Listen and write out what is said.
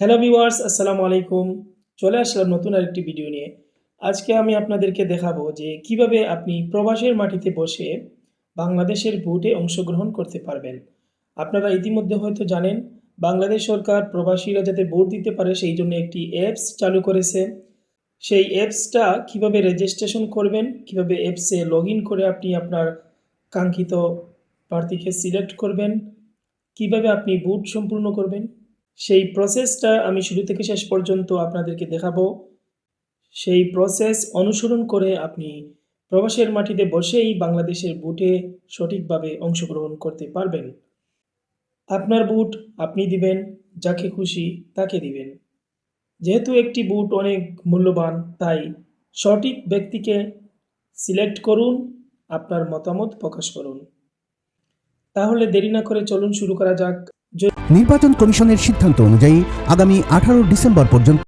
Hello viewers আসসালামু আলাইকুম। চলে আসলাম নতুন আরেকটি ভিডিও নিয়ে। আজকে আমি আপনাদেরকে দেখাবো যে কীভাবে আপনি প্রবাসের মাটিতে বসে বাংলাদেশের ভোটে অংশগ্রহণ করতে পারবেন। আপনারা ইতিমধ্যে হয়তো জানেন, বাংলাদেশ সরকার প্রবাসীরা যাতে ভোট দিতে পারে সেই জন্য একটি অ্যাপস চালু করেছে। সেই অ্যাপসটা কীভাবে রেজিস্ট্রেশন করবেন, কীভাবে অ্যাপসে লগ করে আপনি আপনার কাঙ্ক্ষিত প্রার্থীকে সিলেক্ট করবেন, কীভাবে আপনি ভোট সম্পূর্ণ করবেন সেই প্রসেসটা আমি শুরু থেকে শেষ পর্যন্ত আপনাদেরকে দেখাবো। সেই প্রসেস অনুসরণ করে আপনি প্রবাসের মাটিতে বসেই বাংলাদেশের বুটে সঠিকভাবে অংশগ্রহণ করতে পারবেন। আপনার বুট আপনি দিবেন, যাকে খুশি তাকে দিবেন। যেহেতু একটি বুট অনেক মূল্যবান, তাই সঠিক ব্যক্তিকে সিলেক্ট করুন, আপনার মতামত প্রকাশ করুন। তাহলে দেরি না করে চলুন শুরু করা যাক। নির্বাচন কমিশনের সিদ্ধান্ত অনুযায়ী আগামী আঠারো ডিসেম্বর পর্যন্ত